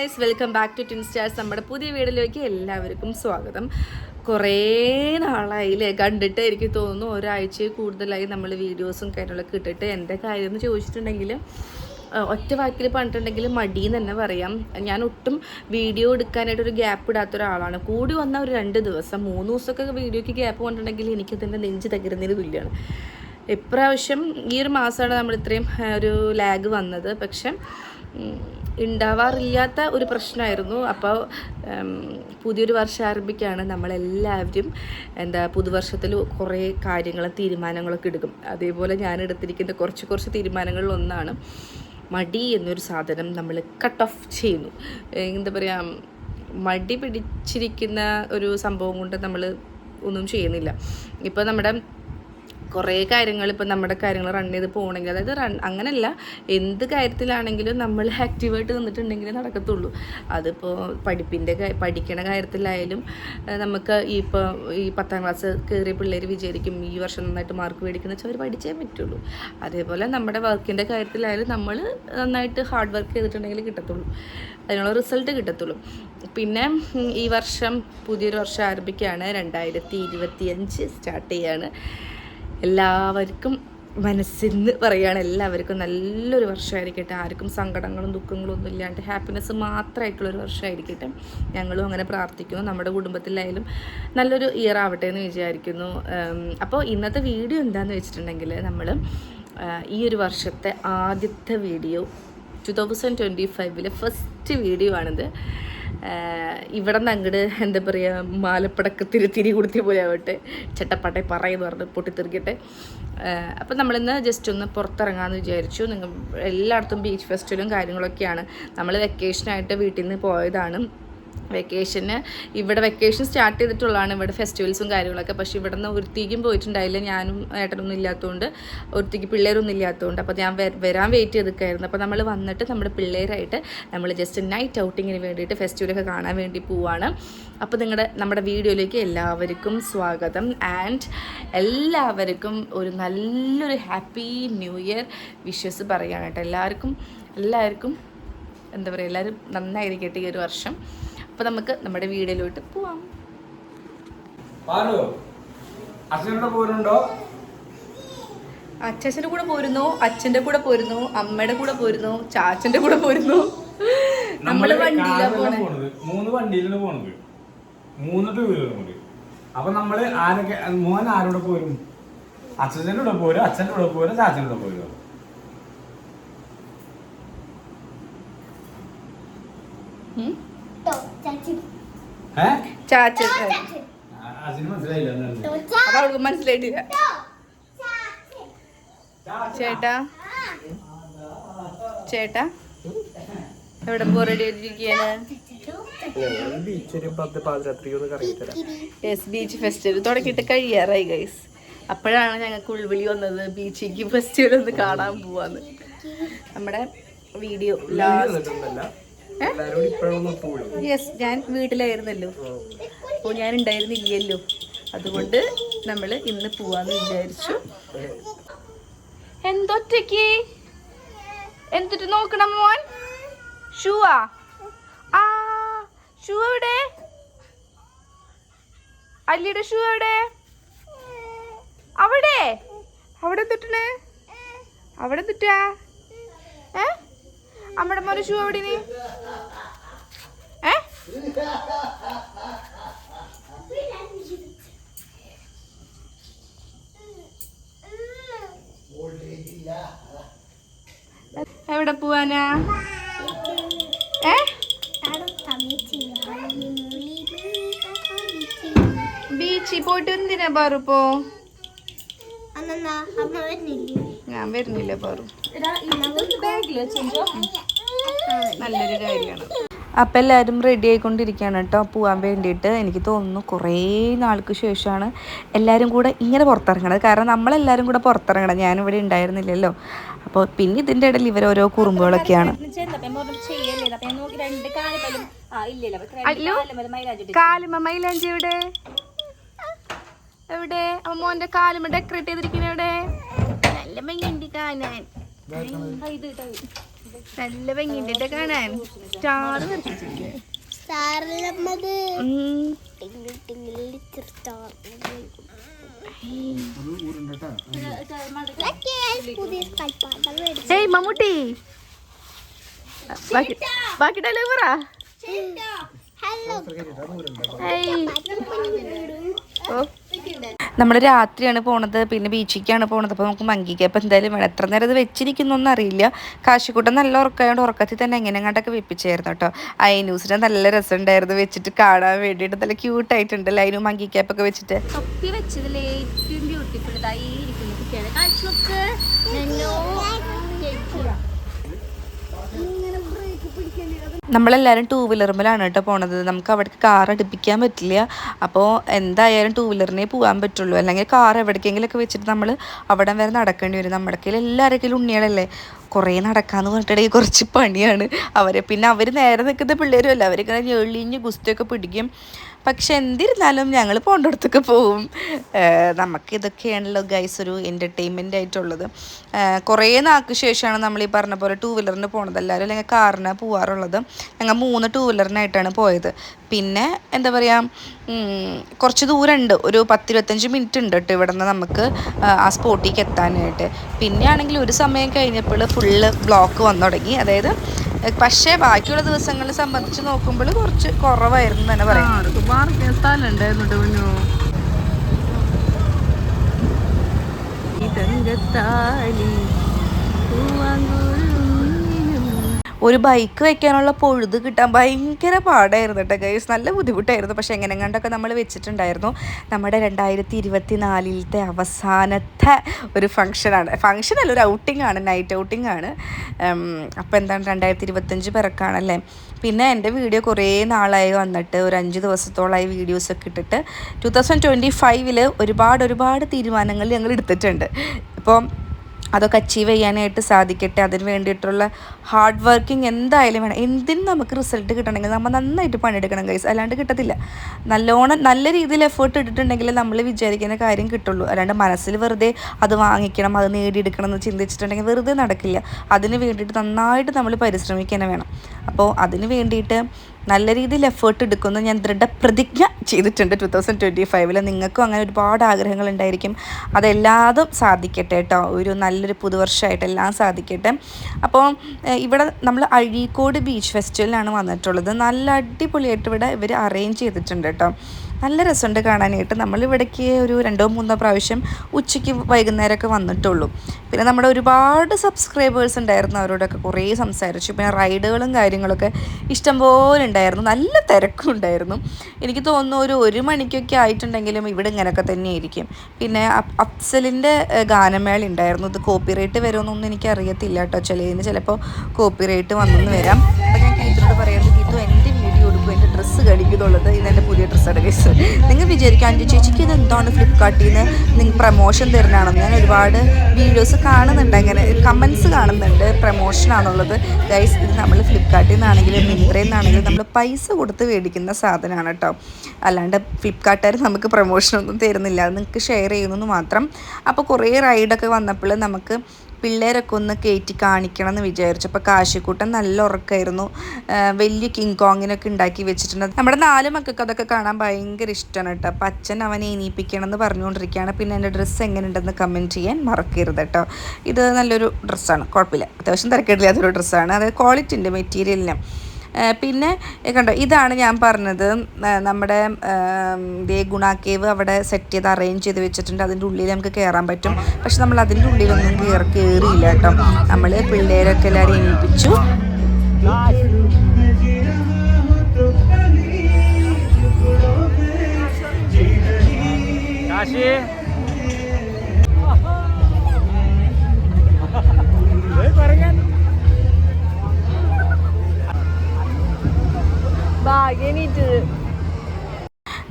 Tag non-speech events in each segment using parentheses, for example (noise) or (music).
Guys welcome back to Tin Stars നമ്മുടെ പുതിയ വീഡിയോയിലേക്ക് എല്ലാവർക്കും സ്വാഗതം. കുറേ നാളായില്ലേ കണ്ടിട്ട് എനിക്ക് തോന്നുന്നു ഒരാഴ്ചയിൽ കൂടുതലായി നമ്മൾ വീഡിയോസും കാര്യങ്ങളൊക്കെ ഇട്ടിട്ട്. എന്റെ കാര്യം എന്ന് ചോദിച്ചിട്ടുണ്ടെങ്കിൽ ഒറ്റ വാക്കിൽ പറഞ്ഞിട്ടുണ്ടെങ്കിൽ മടി എന്ന് തന്നെ പറയാം. ഞാൻ ഒട്ടും വീഡിയോ എടുക്കാനായിട്ട് ഒരു ഗ്യാപ്പ് ഇടാത്ത ഒരാളാണ്. കൂടി വന്ന ഒരു രണ്ട് ദിവസം മൂന്ന് ദിവസമൊക്കെ വീഡിയോയ്ക്ക് ഗ്യാപ്പ് കൊണ്ടിട്ടുണ്ടെങ്കിൽ തന്നെ നെഞ്ച് തകരുന്നതിന് തുല്യമാണ് ഇപ്രാവശ്യം ഈ ഒരു മാസമാണ് നമ്മൾ ഇത്രയും ഒരു ലാഗ് വന്നത്. പക്ഷെ ഉണ്ടാവാറില്ലാത്ത ഒരു പ്രശ്നമായിരുന്നു. അപ്പോൾ പുതിയൊരു വർഷം ആരംഭിക്കുകയാണ്. നമ്മളെല്ലാവരും എന്താ പുതുവർഷത്തിൽ കുറേ കാര്യങ്ങളും തീരുമാനങ്ങളൊക്കെ എടുക്കും. അതേപോലെ ഞാൻ എടുത്തിരിക്കുന്ന കുറച്ച് കുറച്ച് തീരുമാനങ്ങളിൽ ഒന്നാണ് മടി എന്നൊരു സാധനം നമ്മൾ കട്ട് ഓഫ് ചെയ്യുന്നു. എന്താ പറയുക മടി പിടിച്ചിരിക്കുന്ന ഒരു സംഭവം കൊണ്ട് നമ്മൾ ഒന്നും ചെയ്യുന്നില്ല. ഇപ്പോൾ നമ്മുടെ കുറേ കാര്യങ്ങൾ ഇപ്പം നമ്മുടെ കാര്യങ്ങൾ റൺ ചെയ്ത് പോകണമെങ്കിൽ അതായത് റൺ അങ്ങനെയല്ല എന്ത് കാര്യത്തിലാണെങ്കിലും നമ്മൾ ആക്റ്റീവായിട്ട് നിന്നിട്ടുണ്ടെങ്കിൽ നടക്കത്തുള്ളൂ. അതിപ്പോൾ പഠിപ്പിന്റെ പഠിക്കണ കാര്യത്തിലായാലും നമുക്ക് ഇപ്പോൾ ഈ പത്താം ക്ലാസ് കയറിയ പിള്ളേർ വിചാരിക്കും ഈ വർഷം നന്നായിട്ട് മാർക്ക് മേടിക്കുന്ന വെച്ചാൽ അവർ പഠിച്ചേ പറ്റുള്ളൂ. അതേപോലെ നമ്മുടെ വർക്കിന്റെ കാര്യത്തിലായാലും നമ്മൾ നന്നായിട്ട് ഹാർഡ് വർക്ക് ചെയ്തിട്ടുണ്ടെങ്കിൽ കിട്ടത്തുള്ളൂ. അതിനുള്ള റിസൾട്ട് കിട്ടത്തുള്ളൂ. പിന്നെ ഈ വർഷം പുതിയൊരു വർഷം ആരംഭിക്കുകയാണ്. രണ്ടായിരത്തി ഇരുപത്തിയഞ്ച് സ്റ്റാർട്ട് ചെയ്യാണ്. എല്ലാവർക്കും മനസ്സിന്ന് പറയുകയാണ് എല്ലാവർക്കും നല്ലൊരു വർഷമായിരിക്കട്ടെ. ആർക്കും സങ്കടങ്ങളും ദുഃഖങ്ങളും ഒന്നും ഇല്ലാണ്ട് ഹാപ്പിനെസ് മാത്രമായിട്ടുള്ളൊരു വർഷമായിരിക്കട്ടെ. ഞങ്ങളും അങ്ങനെ പ്രാർത്ഥിക്കുന്നു. നമ്മുടെ കുടുംബത്തിലായാലും നല്ലൊരു ഇയർ ആവട്ടെ എന്ന് വിചാരിക്കുന്നു. അപ്പോൾ ഇന്നത്തെ വീഡിയോ എന്താണെന്ന് വെച്ചിട്ടുണ്ടെങ്കിൽ നമ്മൾ ഈ ഒരു വർഷത്തെ ആദ്യത്തെ വീഡിയോ ടു തൗസൻഡ് ട്വന്റി ഫൈവിലെ ഫസ്റ്റ് വീഡിയോ ആണിത്. ഇവിടെ നിന്ന് അങ്ങോട്ട് എന്താ പറയുക മാലപ്പടക്ക് തിരി തിരി കൊടുത്തി പോലെ ആവട്ടെ. ചട്ടപ്പാട്ടെ പറയുന്നു പറഞ്ഞ് പൊട്ടിത്തെറിക്കട്ടെ. അപ്പം നമ്മളിന്ന് ജസ്റ്റ് ഒന്ന് പുറത്തിറങ്ങാമെന്ന് വിചാരിച്ചു. നിങ്ങൾ എല്ലായിടത്തും ബീച്ച് ഫെസ്റ്റിവലും കാര്യങ്ങളൊക്കെയാണ്. നമ്മൾ വെക്കേഷനായിട്ട് വീട്ടിൽ നിന്ന് പോയതാണ്. വെക്കേഷന്. ഇവിടെ വെക്കേഷൻ സ്റ്റാർട്ട് ചെയ്തിട്ടുള്ളതാണ് ഇവിടെ ഫെസ്റ്റിവൽസും കാര്യങ്ങളൊക്കെ. പക്ഷേ ഇവിടെ നിന്ന് ഒരുത്തിക്കും പോയിട്ടുണ്ടായില്ല. ഞാനും ഏട്ടനൊന്നും ഇല്ലാത്തതുകൊണ്ട് ഒരുത്തിക്ക് പിള്ളേരൊന്നും ഇല്ലാത്തതുകൊണ്ട് അപ്പോൾ ഞാൻ വരാൻ വെയിറ്റ് ചെയ്തിരിക്കുകയായിരുന്നു അപ്പോൾ നമ്മൾ വന്നിട്ട് നമ്മുടെ പിള്ളേരായിട്ട് നമ്മൾ ജസ്റ്റ് നൈറ്റ് ഔട്ടിങ്ങിന് വേണ്ടിയിട്ട് ഫെസ്റ്റിവലൊക്കെ കാണാൻ വേണ്ടി പോവാണ്. അപ്പോൾ നിങ്ങളുടെ നമ്മുടെ വീഡിയോയിലേക്ക് എല്ലാവർക്കും സ്വാഗതം. ആൻഡ് എല്ലാവർക്കും ഒരു നല്ലൊരു ഹാപ്പി ന്യൂ ഇയർ വിഷസ് പറയുകയാണ് കേട്ടോ. എല്ലാവർക്കും എല്ലാവർക്കും എന്താ പറയുക എല്ലാവരും നന്നായിരിക്കട്ടെ ഈ ഒരു വർഷം. അപ്പോൾ നമുക്ക് നമ്മുടെ വീടിലോട്ട് പോവാം. അച്ഛന്റെ കൂടെ പോരുന്നു അച്ഛന്റെ കൂടെ പോരുന്നു അമ്മയുടെ കൂടെ പോരുന്നു ചാച്ചന്റെ കൂടെ പോരുന്നു. നമ്മൾ വണ്ടിയിലാണ് പോണത്. മൂന്ന് വണ്ടിയിലാണ് പോണത്. മൂന്ന് ടൂ അപ്പൊ നമ്മൾ ആരൊക്കെ മോൻ ആരോടെ പോരും? അച്ഛന്റെ കൂടെ പോരും അച്ഛന്റെ കൂടെ പോരും ചാച്ചന്റെ കൂടെ പോരും. ഉം? ഏ ചാച്ചൻ ആ, അച്ഛന് മനസ്സിലായില്ല എന്താ അത് അവൾക്ക് മനസ്സിലായിട്ടില്ല. ചേട്ടാ. ചേട്ടാ. എവിടെ യെസ് ബീച്ച് ഫെസ്റ്റിവൽ തുടങ്ങിയിട്ട് കഴിയാറായി ഗൈസ് അപ്പോഴാണ് ഞങ്ങൾക്ക് ഉൾവിളി വന്നത് ബീച്ചിക്ക് ഫെസ്റ്റിവൽ ഒന്ന് കാണാൻ പോവാന്ന്. നമ്മുടെ വീഡിയോ ലാസ്റ്റ് യെസ് ഞാൻ വീട്ടിലായിരുന്നല്ലോ. അപ്പോൾ ഞാൻ ഉണ്ടായിരുന്നില്ലല്ലോ അതുകൊണ്ട് നമ്മൾ ഇന്ന് പോവാന്ന് വിചാരിച്ചു. എന്തൊറ്റയ്ക്ക്? എന്തൊട്ട് നോക്കണം മോൻ? ഷൂവാ? ആ ഷൂ എവിടെ? അല്ലിയുടെ ഷൂ എവിടെ? അവിടെ? അവിടെ തൊട്ടണേ അവിടെ തൊട്ടാ ഏ? അമ്മയുടെ മോനെ ഷൂ എവിടെ നീ? ഏ? എവിടെ പോവാനാ? ഏ? ബീച്ചിൽ പോയിട്ട് എന്തിനാ അമ്മ ഇപ്പോ ഞാൻ വരുന്നില്ല പാറു? നല്ലൊരു കാര്യമാണ്. അപ്പം എല്ലാവരും റെഡി ആയിക്കൊണ്ടിരിക്കുകയാണ് കേട്ടോ. പോകാൻ വേണ്ടിയിട്ട് എനിക്ക് തോന്നുന്നു കുറേ നാൾക്ക് ശേഷമാണ് എല്ലാവരും കൂടെ ഇങ്ങനെ പുറത്തിറങ്ങണത്. കാരണം നമ്മളെല്ലാവരും കൂടെ പുറത്തിറങ്ങണം. ഞാനിവിടെ ഉണ്ടായിരുന്നില്ലല്ലോ. അപ്പോൾ പിന്നെ ഇതിന്റെ ഇടയിൽ ഇവർ ഓരോ കുറുമ്പുകളൊക്കെയാണ്. കാലുമ മൈലാഞ്ചി എവിടെ? എവിടെ? അമ്മ കാലുമ ഡെക്കറേറ്റ് ചെയ്തിരിക്കുന്ന എവിടെ? നല്ല ഭംഗിയുണ്ട് കാണാൻ. നല്ല ഭംഗിയുണ്ട്. കാണാൻ. സ്റ്റാർ ഏയ് മമ്മൂട്ടി. ബാക്കി ബാക്കി നമ്മൾ രാത്രിയാണ് പോണത് പിന്നെ ബീച്ചിലേക്കാണ് പോണത്. അപ്പോൾ നമുക്ക് മങ്കിക്ക് അപ്പോൾ എന്തായാലും വേണം. എത്ര നേരം അത് വെച്ചിരിക്കുന്നൊന്നും അറിയില്ല. കാശിക്കൂട്ടം നല്ല ഉറക്കമായതുകൊണ്ട് ഉറക്കത്തിൽ തന്നെ എങ്ങനെ കണ്ടൊക്കെ വെപ്പിച്ചായിരുന്നു കേട്ടോ. ഐനൂസിനെ നല്ല രസമുണ്ടായിരുന്നു വെച്ചിട്ട് കാണാൻ വേണ്ടിയിട്ട്. നല്ല ക്യൂട്ടായിട്ടുണ്ട് ലൈനും മങ്കി മങ്കിക്കാപ്പൊക്കെ വെച്ചിട്ട്. തൊപ്പി വെച്ചതിൽ ഏറ്റവും ബ്യൂട്ടിഫുൾ ഇതായി ഇരിക്കുന്ന കുട്ടിയാണ് കാണിച്ചു നോക്ക്. നമ്മളെല്ലാവരും ടൂ വീലറുമ്പിലാണ് കേട്ടോ പോണത്. നമുക്ക് അവിടേക്ക് കാർ അടുപ്പിക്കാൻ പറ്റില്ല. അപ്പോൾ എന്തായാലും ടൂ വീലറിനെ പോകാൻ പറ്റുള്ളൂ. അല്ലെങ്കിൽ കാർ എവിടേക്കെങ്കിലുമൊക്കെ വെച്ചിട്ട് നമ്മൾ അവിടെ വരെ നടക്കേണ്ടി വരും. നമ്മുടെ കയ്യിൽ എല്ലാവരുടെ കയ്യിലും ഉണ്ണികളല്ലേ? കുറേ നടക്കാന്ന് പറഞ്ഞിട്ടുണ്ടെങ്കിൽ കുറച്ച് പണിയാണ്. അവരെ പിന്നെ അവർ നേരെ നിൽക്കുന്ന പിള്ളേരും അല്ല. അവരിങ്ങനെ ഞെളിഞ്ഞ് ഗുസ്തിയൊക്കെ പിടിക്കും. പക്ഷെ എന്തിരുന്നാലും ഞങ്ങൾ പോകേണ്ടടത്തൊക്കെ പോവും. നമുക്കിതൊക്കെയാണല്ലോ ഗൈസ് ഒരു എന്റർടൈൻമെന്റ് ആയിട്ടുള്ളത്. കുറേ നാൾക്ക് ശേഷമാണ് നമ്മൾ ഈ പറഞ്ഞ പോലെ ടൂ വീലറിന് പോണത്. എല്ലാവരും അല്ലെങ്കിൽ കാറിന് പോവാറുള്ളത്. ഞങ്ങൾ മൂന്ന് ടൂ വീലറിനായിട്ടാണ് പോയത്. പിന്നെ എന്താ പറയുക കുറച്ച് ദൂരമുണ്ട് ഒരു പത്തിരുപത്തഞ്ച് മിനിറ്റ് ഉണ്ട് കേട്ടോ ഇവിടെ നിന്ന് നമുക്ക് ആ, സ്പോട്ടിലേക്ക് എത്താനായിട്ട്. പിന്നെ ആണെങ്കിൽ ഒരു സമയം കഴിഞ്ഞപ്പോൾ ഫുള്ള് ബ്ലോക്ക് വന്നു തുടങ്ങി. അതായത് പക്ഷേ ബാക്കിയുള്ള ദിവസങ്ങളെ സംബന്ധിച്ച് നോക്കുമ്പോൾ കുറച്ച് കുറവായിരുന്നു തന്നെ പറയാം. ഒരു ബൈക്ക് വെക്കാനുള്ള പൊഴുത് കിട്ടാൻ ഭയങ്കര പാടായിരുന്നു കേട്ടോ ഗൈസ് നല്ല ബുദ്ധിമുട്ടായിരുന്നു. പക്ഷേ എങ്ങനെ കണ്ടൊക്കെ നമ്മൾ വെച്ചിട്ടുണ്ടായിരുന്നു. നമ്മുടെ രണ്ടായിരത്തി ഇരുപത്തി നാലിലത്തെ അവസാനത്തെ ഒരു ഫംഗ്ഷനാണ് ഫംഗ്ഷൻ അല്ല ഒരു ഔട്ടിംഗ് ആണ്. നൈറ്റ് ഔട്ടിംഗ് ആണ്. അപ്പോൾ എന്താണ് രണ്ടായിരത്തി ഇരുപത്തഞ്ച് പിറക്കാണല്ലേ? പിന്നെ എന്റെ വീഡിയോ കുറേ നാളായി വന്നിട്ട് ഒരു അഞ്ച് ദിവസത്തോളമായി വീഡിയോസൊക്കെ ഇട്ടിട്ട്. ടു തൗസൻഡ് ട്വന്റി ഫൈവിൽ ഒരുപാട് ഒരുപാട് തീരുമാനങ്ങൾ ഞങ്ങൾ എടുത്തിട്ടുണ്ട്. ഇപ്പോൾ അതൊക്കെ അച്ചീവ് ചെയ്യാനായിട്ട് സാധിക്കട്ടെ. അതിന് വേണ്ടിയിട്ടുള്ള ഹാർഡ് വർക്കിംഗ് എന്തായാലും വേണം. എന്തിനും നമുക്ക് റിസൾട്ട് കിട്ടണമെങ്കിൽ നമ്മൾ നന്നായിട്ട് പണിയെടുക്കണം ഗൈസ് അല്ലാണ്ട് കിട്ടത്തില്ല. നല്ലോണം നല്ല രീതിയിൽ എഫേർട്ട് ഇട്ടിട്ടുണ്ടെങ്കിൽ നമ്മൾ വിചാരിക്കുന്ന കാര്യം കിട്ടുള്ളൂ. അല്ലാണ്ട് മനസ്സിൽ വെറുതെ അത് വാങ്ങിക്കണം അത് നേടിയെടുക്കണം എന്ന് ചിന്തിച്ചിട്ടുണ്ടെങ്കിൽ വെറുതെ നടക്കില്ല. അതിന് വേണ്ടിയിട്ട് നന്നായിട്ട് നമ്മൾ പരിശ്രമിക്കാൻ വേണം. അപ്പോൾ അതിന് വേണ്ടിയിട്ട് നല്ല രീതിയിൽ എഫേർട്ട് എടുക്കുമെന്ന് ഞാൻ ദൃഢപ്രതിജ്ഞ ചെയ്തിട്ടുണ്ട് ടു തൗസൻഡ് ട്വന്റി ഫൈവിൽ നിങ്ങൾക്കും അങ്ങനെ ഒരുപാട് ആഗ്രഹങ്ങൾ ഉണ്ടായിരിക്കും. അതെല്ലാതും സാധിക്കട്ടെ കേട്ടോ ഒരു നല്ലൊരു പുതുവർഷമായിട്ട് എല്ലാം സാധിക്കട്ടെ. അപ്പോൾ ഇവിടെ നമ്മൾ അഴീക്കോട് ബീച്ച് ഫെസ്റ്റിവലിലാണ് വന്നിട്ടുള്ളത്. നല്ല അടിപൊളിയായിട്ട് ഇവിടെ ഇവർ അറേഞ്ച് ചെയ്തിട്ടുണ്ട് കേട്ടോ നല്ല രസമുണ്ട് കാണാനായിട്ട്. നമ്മൾ ഇവിടേക്ക് ഒരു രണ്ടോ മൂന്നോ പ്രാവശ്യം ഉച്ചയ്ക്ക് വൈകുന്നേരമൊക്കെ വന്നിട്ടുള്ളൂ. പിന്നെ നമ്മുടെ ഒരുപാട് സബ്സ്ക്രൈബേഴ്സ് ഉണ്ടായിരുന്നു അവരോടൊക്കെ കുറേ സംസാരിച്ചു. പിന്നെ റൈഡുകളും കാര്യങ്ങളൊക്കെ ഇഷ്ടംപോലെ ഉണ്ടായിരുന്നു. നല്ല തിരക്കും ഉണ്ടായിരുന്നു. എനിക്ക് തോന്നുന്നു ഒരു ഒരു മണിക്കൊക്കെ ആയിട്ടുണ്ടെങ്കിലും ഇവിടെ ഇങ്ങനെയൊക്കെ തന്നെയായിരിക്കും. പിന്നെ അഫ്സലിന്റെ ഗാനമേള ഉണ്ടായിരുന്നു. ഇത് കോപ്പി റേറ്റ് വരുമെന്നൊന്നും എനിക്ക് അറിയത്തില്ല കേട്ടോ. ചിലതിന് ചിലപ്പോൾ കോപ്പി റേറ്റ് വന്നെന്ന് വരാം. അപ്പോൾ ഞാൻ ഗീതയോട് പറയുന്നത് ഗീതു എന്റെ ഡ്രസ്സ് കടിക്കുന്നുള്ളത് ഇന്ന് എന്റെ പുതിയ ഡ്രസ്സാണ് ഗൈസ് നിങ്ങൾ വിചാരിക്കും അഞ്ചു ചേച്ചിക്ക് ഇത് എന്താണ് ഫ്ലിപ്കാർട്ടിൽ നിന്ന് നിങ്ങൾ പ്രമോഷൻ തരുന്നതാണെന്ന്. ഞാൻ ഒരുപാട് വീഡിയോസ് കാണുന്നുണ്ട് അങ്ങനെ കമൻസ് കാണുന്നുണ്ട് പ്രമോഷനാണുള്ളത് ഗൈസ് ഇത് നമ്മൾ ഫ്ലിപ്കാർട്ടിൽ നിന്നാണെങ്കിലും മിന്ത്രയിൽ നിന്നാണെങ്കിലും നമ്മൾ പൈസ കൊടുത്ത് മേടിക്കുന്ന സാധനമാണ് കേട്ടോ അല്ലാണ്ട് ഫ്ലിപ്കാർട്ടുകാർ നമുക്ക് പ്രമോഷനൊന്നും തരുന്നില്ല. അത് നിങ്ങൾക്ക് ഷെയർ ചെയ്യുന്നു മാത്രം. അപ്പോൾ കുറേ റൈഡൊക്കെ വന്നപ്പോൾ നമുക്ക് പിള്ളേരൊക്കെ ഒന്ന് കയറ്റി കാണിക്കണം എന്ന് വിചാരിച്ചു. അപ്പോൾ കാശിക്കൂട്ടൻ നല്ല ഉറക്കമായിരുന്നു വലിയ കിങ് കോങ്ങിനൊക്കെ ഉണ്ടാക്കി വെച്ചിട്ടുണ്ട്. നമ്മുടെ നാല് മക്കൾക്ക് അതൊക്കെ കാണാൻ ഭയങ്കര ഇഷ്ടമാണ് കേട്ടോ. അപ്പം അച്ഛൻ അവനെ എണീപ്പിക്കണം എന്ന് പറഞ്ഞുകൊണ്ടിരിക്കുകയാണ്. പിന്നെ എന്റെ ഡ്രസ്സ് എങ്ങനെയുണ്ടെന്ന് കമന്റ് ചെയ്യാൻ മറക്കരുത് കേട്ടോ. ഇത് നല്ലൊരു ഡ്രസ്സാണ്. കുഴപ്പമില്ല. അത്യാവശ്യം തിരക്കേടില്ലാത്തൊരു ഡ്രസ്സാണ്. അത് ക്വാളിറ്റി ഉണ്ട് മെറ്റീരിയലിന് പിന്നെ കണ്ടോ ഇതാണ് ഞാൻ പറഞ്ഞത് നമ്മുടെ ദേ ഗുണ കേവ് അവിടെ സെറ്റ് ചെയ്ത് അറേഞ്ച് ചെയ്ത് വെച്ചിട്ടുണ്ട്. അതിന്റെ ഉള്ളിൽ നമുക്ക് കയറാൻ പറ്റും. പക്ഷെ നമ്മൾ അതിന്റെ ഉള്ളിലൊന്നും കയറി കയറിയില്ല കേട്ടോ. നമ്മൾ പിള്ളേരൊക്കെ എല്ലാവരും എണീപ്പിച്ചു. Kashi. Bye. You need to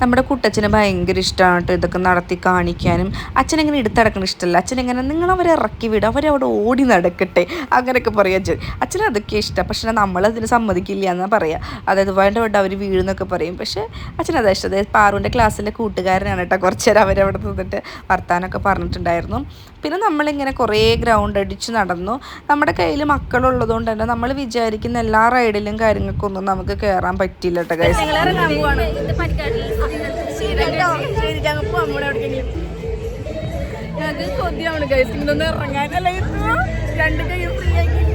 നമ്മുടെ കുട്ടച്ഛന് ഭയങ്കര ഇഷ്ടമാണ് കേട്ടോ ഇതൊക്കെ നടത്തി കാണിക്കാനും. അച്ഛനെങ്ങനെ എടുത്തടക്കണ ഇഷ്ടമല്ല അച്ഛനെങ്ങനെ നിങ്ങൾ അവരെ ഇറക്കി വിടും. അവരവിടെ ഓടി നടക്കട്ടെ. അങ്ങനെയൊക്കെ പറയും അച്ഛൻ. അച്ഛന് അതൊക്കെ ഇഷ്ടം. പക്ഷേ നമ്മളതിന് സമ്മതിക്കില്ല എന്നാണ് പറയുക അതായത് വേണ്ട വേണ്ട അവർ വീഴുന്നൊക്കെ പറയും. പക്ഷേ അച്ഛനത് ഇഷ്ടം. അതായത് പാറുവിന്റെ ക്ലാസ്സിലെ കൂട്ടുകാരനാണ് കേട്ടോ കുറച്ച് നേരം അവരവിടെ നിന്നിട്ട് വർത്താനമൊക്കെ പറഞ്ഞിട്ടുണ്ടായിരുന്നു. പിന്നെ നമ്മളിങ്ങനെ കുറേ ഗ്രൗണ്ട് അടിച്ച് നടന്നു. നമ്മുടെ കയ്യിൽ മക്കളുള്ളതുകൊണ്ട് തന്നെ നമ്മൾ വിചാരിക്കുന്ന എല്ലാ റൈഡിലും കാര്യങ്ങൾക്കൊന്നും നമുക്ക് കയറാൻ പറ്റില്ല കേട്ടോ ഞങ്ങൾക്ക് കൊതിയാണ് ഗൈസ് ഇങ്ങനൊന്ന് ഇറങ്ങാനല്ലേ. രണ്ട് കൈ ഫ്രീ ആക്കിയിട്ട്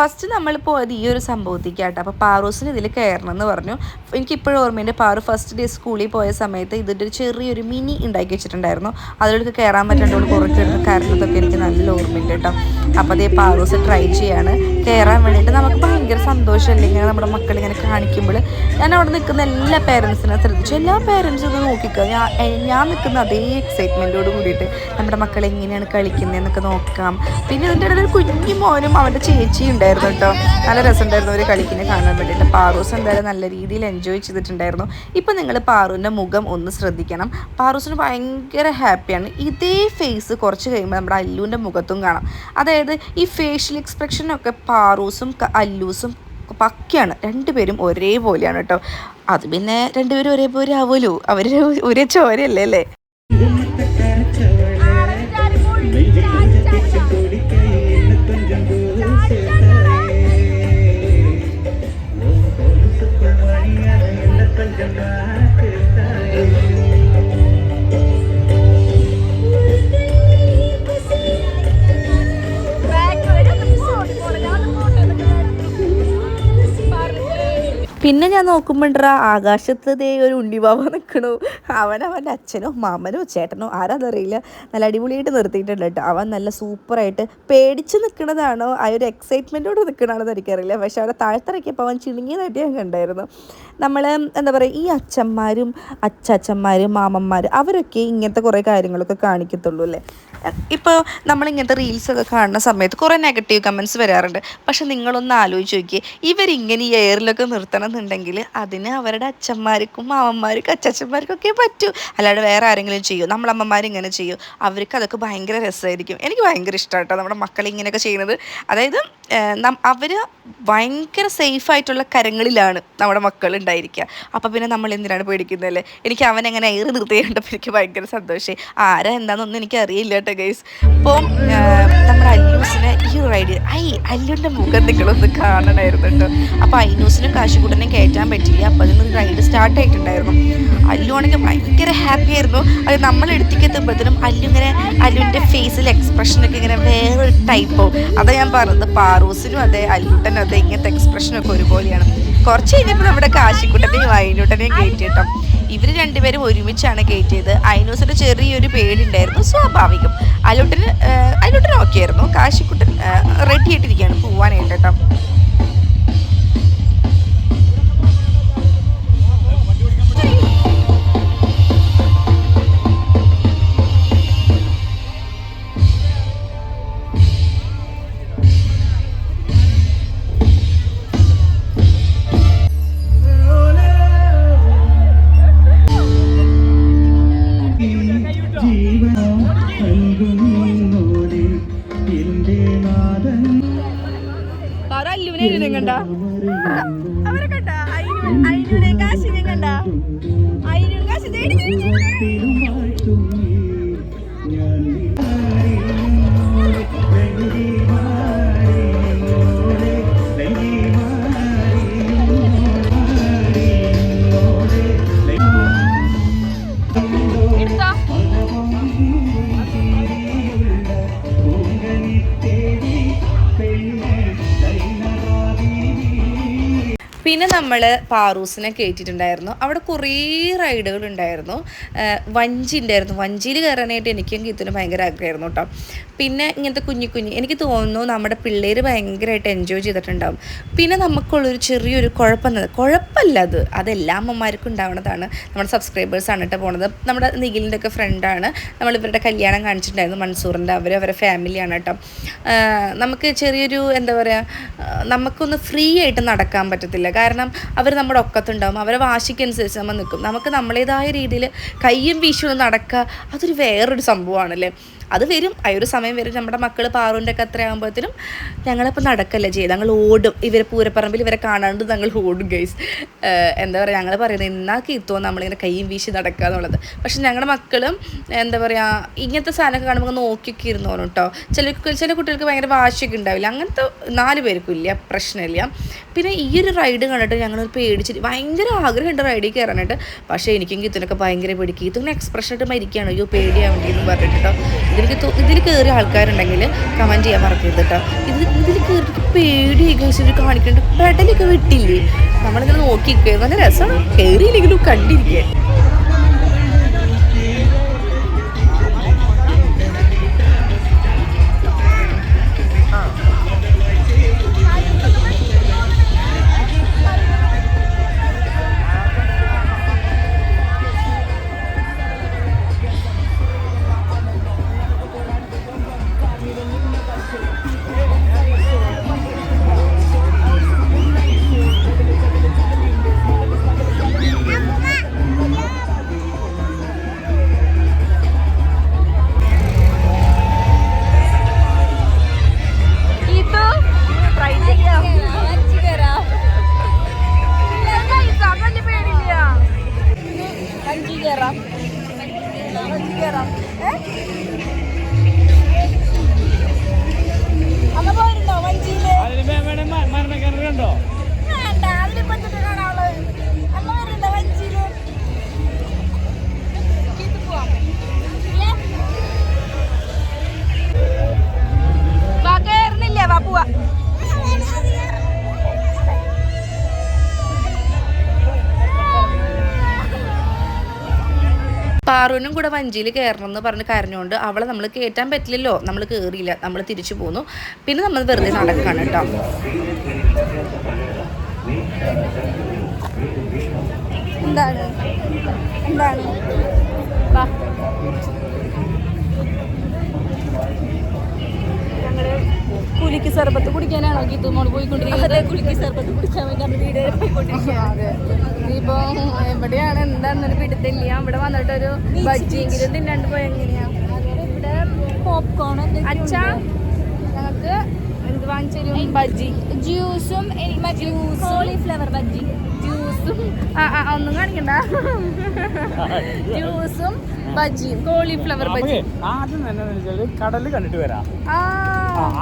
ഫസ്റ്റ് നമ്മൾ പോയത് ഈ ഒരു സംഭവത്തിക്കാട്ടോ അപ്പോൾ പാറൂസിന് ഇതിൽ കയറണം എന്ന് പറഞ്ഞു. എനിക്കിപ്പോഴും ഓർമ്മയുണ്ട് പാറു ഫസ്റ്റ് ഡേ സ്കൂളിൽ പോയ സമയത്ത് ഇതിന്റെ ഒരു ചെറിയൊരു മിനി ഉണ്ടാക്കി വെച്ചിട്ടുണ്ടായിരുന്നു. അതിലേക്ക് കയറാൻ പറ്റാണ്ടോട് കുറച്ചെടുത്ത് കയറുന്നതൊക്കെ എനിക്ക് നല്ല ഓർമ്മയുണ്ട് കേട്ടോ. അപ്പോൾ അതേ പാറൂസ് ട്രൈ ചെയ്യാണ്. കയറാൻ വേണ്ടിയിട്ട് നമുക്ക് ഭയങ്കര സന്തോഷമല്ലേ? ഇങ്ങനെ നമ്മുടെ മക്കളിങ്ങനെ കാണിക്കുമ്പോൾ ഞാൻ അവിടെ നിൽക്കുന്ന എല്ലാ പേരൻസിനെ ശ്രദ്ധിച്ചു. എല്ലാ പേരൻസും ഒന്ന് നോക്കിക്കുക ഞാൻ ഞാൻ നിൽക്കുന്ന അതേ എക്സൈറ്റ്മെന്റോട് കൂടിയിട്ട് നമ്മുടെ മക്കൾ എങ്ങനെയാണ് കളിക്കുന്നതെന്നൊക്കെ നോക്കാം. പിന്നെ ഇതിന്റെ ഇടയിൽ ഒരു കുഞ്ഞു മോനും അവന്റെ ചേച്ചിയും ഉണ്ടായിരുന്നു കേട്ടോ. നല്ല രസമുണ്ടായിരുന്നു അവർ കളിക്കിനെ കാണാൻ വേണ്ടിയിട്ട്. പാറൂസ് എന്തായാലും നല്ല രീതിയിൽ എൻജോയ് ചെയ്തിട്ടുണ്ടായിരുന്നു. ഇപ്പം നിങ്ങൾ പാറുവിന്റെ മുഖം ഒന്ന് ശ്രദ്ധിക്കണം. പാറൂസിന് ഭയങ്കര ഹാപ്പിയാണ് ഇതേ ഫേസ് കുറച്ച് കഴിയുമ്പോൾ നമ്മുടെ അല്ലുവിന്റെ മുഖത്തും കാണാം. അതായത് ഈ ഫേഷ്യൽ എക്സ്പ്രഷനൊക്കെ പാറൂസും അല്ലൂസും പക്കയാണ്. രണ്ടുപേരും ഒരേപോലെയാണ് കേട്ടോ. അത് പിന്നെ രണ്ടുപേരും ഒരേപോലെ ആവുമല്ലോ. അവർ ഒരേ ചോരയല്ലേ അല്ലേ? പിന്നെ ഞാൻ നോക്കുമ്പോണ്ടാ ആകാശത്ത് ദേ ഒരു ഉണ്ടിവാവ നിൽക്കണു അവൻ അവന്റെ അച്ഛനോ മാമനോ ചേട്ടനോ ആരാന്നറിയില്ല. നല്ല അടിപൊളിയായിട്ട് നിർത്തിയിട്ടുണ്ട് കേട്ടോ. അവൻ നല്ല സൂപ്പറായിട്ട് പേടിച്ച് നിൽക്കണതാണോ ആ ഒരു എക്സൈറ്റ്മെന്റോട് നിൽക്കണതാണെന്ന് എനിക്കറിയില്ല. പക്ഷേ അവിടെ താഴ്ത്തിറക്കിയപ്പോൾ അവൻ ചിണുങ്ങിയതായിട്ട് ഞാൻ കണ്ടായിരുന്നു. നമ്മൾ എന്താ പറയുക ഈ അച്ഛന്മാരും അച്ചാച്ചന്മാരും മാമന്മാരും അവരൊക്കെ ഇങ്ങനത്തെ കുറേ കാര്യങ്ങളൊക്കെ കാണിക്കത്തുള്ളൂ അല്ലേ? ഇപ്പോൾ നമ്മളിങ്ങനത്തെ റീൽസൊക്കെ കാണുന്ന സമയത്ത് കുറേ നെഗറ്റീവ് കമൻസ് വരാറുണ്ട്. പക്ഷെ നിങ്ങളൊന്ന് ആലോചിച്ച് നോക്കിയേ ഇവരിങ്ങനെ ഈ എയറിലൊക്കെ നിർത്തണം എന്നുണ്ടെങ്കിൽ അതിന് അവരുടെ അച്ഛന്മാർക്കും മാമന്മാർക്കും അച്ഛച്ചന്മാർക്കും ഒക്കെ പറ്റൂ. അല്ലാതെ വേറെ ആരെങ്കിലും ചെയ്യൂ? നമ്മളമ്മമാർ ഇങ്ങനെ ചെയ്യൂ? അവർക്ക് അതൊക്കെ ഭയങ്കര രസമായിരിക്കും. എനിക്ക് ഭയങ്കര ഇഷ്ടമാണ് നമ്മുടെ മക്കൾ ഇങ്ങനെയൊക്കെ ചെയ്യുന്നത്. അതായത് അവർ ഭയങ്കര സേഫായിട്ടുള്ള കരങ്ങളിലാണ് നമ്മുടെ മക്കൾ ഉണ്ടായിരിക്കുക. അപ്പോൾ പിന്നെ നമ്മൾ എന്തിനാണ് പേടിക്കുന്നതല്ലേ? എനിക്ക് അവൻ എങ്ങനെ ഏറ് നിർത്തിയിട്ടുണ്ടപ്പോൾ എനിക്ക് ഭയങ്കര സന്തോഷമായി ആരാ എന്താണെന്നൊന്നും എനിക്ക് അറിയില്ല കേട്ടോ ഗൈസ് അപ്പോൾ നമ്മുടെ അല്ലൂസിനെ ഈ റൈഡ് ഐ അല്ലുവിന്റെ മുഖം നിങ്ങളൊന്ന് കാണണമായിരുന്നു കേട്ടോ. അപ്പോൾ അയ്നൂസിനും കാശുകൂട്ടനും കയറ്റാൻ പറ്റിയില്ല. അപ്പോൾ അതിൽ നിന്ന് റൈഡ് സ്റ്റാർട്ട് ആയിട്ടുണ്ടായിരുന്നു. അല്ലു ആണെങ്കിൽ ഭയങ്കര ഹാപ്പി ആയിരുന്നു. അത് നമ്മൾ എടുത്തേക്ക് എത്തുമ്പോഴത്തേനും അല്ലു ഇങ്ങനെ അല്ലുവിന്റെ ഫേസിൽ എക്സ്പ്രഷനൊക്കെ ഇങ്ങനെ വേറൊരു ടൈപ്പോ അതാ ഞാൻ പറഞ്ഞത്. പാറൂസിനും അതെ അല്ലൂട്ടനും അതെ ഇങ്ങനത്തെ എക്സ്പ്രഷനൊക്കെ ഒരുപോലെയാണ്. കുറച്ച് കഴിഞ്ഞപ്പോൾ നമ്മുടെ കാശിക്കുട്ടനെയും അയിനൂട്ടനെയും കയറ്റി കേട്ടോ. ഇവർ രണ്ടുപേരും ഒരുമിച്ചാണ് കയറ്റിയത്. അയനൂസിന്റെ ചെറിയൊരു പേടിയുണ്ടായിരുന്നു. സ്വാഭാവികം. അല്ലൂട്ടന് അല്ലൂട്ടൻ ഓക്കെ ആയിരുന്നു. കാശിക്കുട്ടൻ റെഡി ആയിട്ടിരിക്കുകയാണ്. പോവാനായിട്ട് കേട്ടോ. നമ്മൾ പാറൂസിനെ കയറ്റിയിട്ടുണ്ടായിരുന്നു അവിടെ കുറേ റൈഡുകൾ ഉണ്ടായിരുന്നു. വഞ്ചി ഉണ്ടായിരുന്നു. വഞ്ചിയിൽ കയറാനായിട്ട് എനിക്കും ഗീത്തിനും ഭയങ്കര ആഗ്രഹമായിരുന്നു കേട്ടോ. പിന്നെ ഇങ്ങനത്തെ കുഞ്ഞു കുഞ്ഞു എനിക്ക് തോന്നുന്നു നമ്മുടെ പിള്ളേർ ഭയങ്കരമായിട്ട് എൻജോയ് ചെയ്തിട്ടുണ്ടാവും. പിന്നെ നമുക്കുള്ളൊരു ചെറിയൊരു കുഴപ്പം കുഴപ്പമല്ല അത്. അതെല്ലാ അമ്മമാർക്കും ഉണ്ടാവുന്നതാണ് നമ്മുടെ സബ്സ്ക്രൈബേഴ്സാണ് കേട്ടോ പോണത്. നമ്മുടെ നിഖിലിന്റെ ഒക്കെ ഫ്രണ്ടാണ് നമ്മൾ ഇവരുടെ കല്യാണം കാണിച്ചിട്ടുണ്ടായിരുന്നു മൻസൂറിന്റെ അവർ അവരെ ഫാമിലിയാണ് കേട്ടോ. നമുക്ക് ചെറിയൊരു എന്താ പറയുക നമുക്കൊന്ന് ഫ്രീ ആയിട്ട് നടക്കാൻ പറ്റത്തില്ല. കാരണം അവർ നമ്മുടെ ഒക്കത്തുണ്ടാവും. അവരെ വാശിക്കനുസരിച്ച് നമ്മൾ നിൽക്കും. നമുക്ക് നമ്മളേതായ രീതിയിൽ കയ്യും വീശും നടക്കുക അതൊരു വേറൊരു സംഭവമാണല്ലേ? അത് വരും. ആ ഒരു സമയം വരും. നമ്മുടെ മക്കൾ പാറുവിന്റെ ഒക്കെ അത്ര ആകുമ്പോഴത്തേനും ഞങ്ങളിപ്പോൾ നടക്കല്ല ചെയ്ത് ഞങ്ങൾ ഓടും. ഇവരെ പൂരപ്പറമ്പിൽ ഇവരെ കാണാണ്ട് ഞങ്ങൾ ഓടും ഗൈസ് എന്താ പറയുക ഞങ്ങൾ പറയുന്നത് എന്നാ കീത്തോ നമ്മളിങ്ങനെ കൈയും വീശി നടക്കുക എന്നുള്ളത്. പക്ഷെ ഞങ്ങളുടെ മക്കളും എന്താ പറയുക ഇങ്ങനത്തെ സാധനമൊക്കെ കാണുമ്പോൾ നോക്കിയൊക്കെ ഇരുന്നോണം കേട്ടോ ചില ചില കുട്ടികൾക്ക് ഭയങ്കര വാശിയൊക്കെ ഉണ്ടാവില്ല. അങ്ങനത്തെ നാല് പേർക്കും ഇല്ല. പ്രശ്നമില്ല. പിന്നെ ഈ ഒരു റൈഡ് കണ്ടിട്ട് ഞങ്ങൾ പേടിച്ചിട്ട് ഭയങ്കര ആഗ്രഹമുണ്ട് റൈഡിൽ കയറാനായിട്ട്. പക്ഷേ എനിക്കും കീത്തിനൊക്കെ ഭയങ്കര പേടിക്കും ഗീത്തിങ്ങനെ എക്സ്പ്രഷൻ ഇട്ട് മരിക്കുകയാണ്. അയ്യോ പേടിയാവേണ്ടി എന്ന് പറഞ്ഞിട്ടോ ഇതിലേക്ക് ഇതിൽ കയറിയ ആൾക്കാരുണ്ടെങ്കിൽ കമന്റ് ചെയ്യാൻ മറക്കരുത് കേട്ടോ ഇത് ഇതിൽ കയറിയിട്ട് പേടിയായി കഴിച്ചിട്ട് കാണിക്കുന്നുണ്ട് പെടലൊക്കെ വിട്ടില്ലേ? നമ്മളിങ്ങനെ നോക്കി നിൽക്കുക നല്ല രസമാണ് കയറിയില്ലെങ്കിലും കണ്ടിരിക്കുക പാറുവിനും കൂടെ വഞ്ചിയിൽ കയറണം എന്ന് പറഞ്ഞ് കരഞ്ഞുകൊണ്ട് അവളെ നമ്മൾ കയറ്റാൻ പറ്റില്ലല്ലോ. നമ്മൾ കയറിയില്ല നമ്മൾ തിരിച്ചു പോന്നു. പിന്നെ നമ്മൾ വെറുതെ നടക്കാണ് കേട്ടോ. എന്താണ്? എന്താണ് വാ ഞങ്ങൾ കുലിക്ക് സർബത്ത് കുടിക്കാനാണോ ഗീത്തുമോൾ പോയിക്കൊണ്ടിരിക്കുന്നത്? കുലിക്ക് സർബത്ത് കുടിക്കാൻ വേണ്ടി വീട് ഇനിയിപ്പോ എവിടെയാണ്? എന്താണെന്നൊരു പിടുത്തില്ല ഇവിടെ വന്നിട്ടൊരു ബജ്ജിയെങ്കിലും തിന്നാണ്ട് പോയ എങ്ങനെയാ? ഇവിടെ പോപ്കോൺ അച്ഛാ ഞങ്ങൾക്ക് എന്ത് വാങ്ങിച്ചാലും ബജ്ജി. ജ്യൂസും കോളിഫ്ലവർ ബജ്ജി. ജ്യൂസും ആ ആ ഒന്നും കാണിക്കണ്ട. (laughs) ജ്യൂസും കോളിഫ്ലവർ ബജി. നമുക്ക് ആദ്യം തന്നെ എന്ന് വെച്ചാൽ കടൽ കണ്ടിട്ട് വരാം.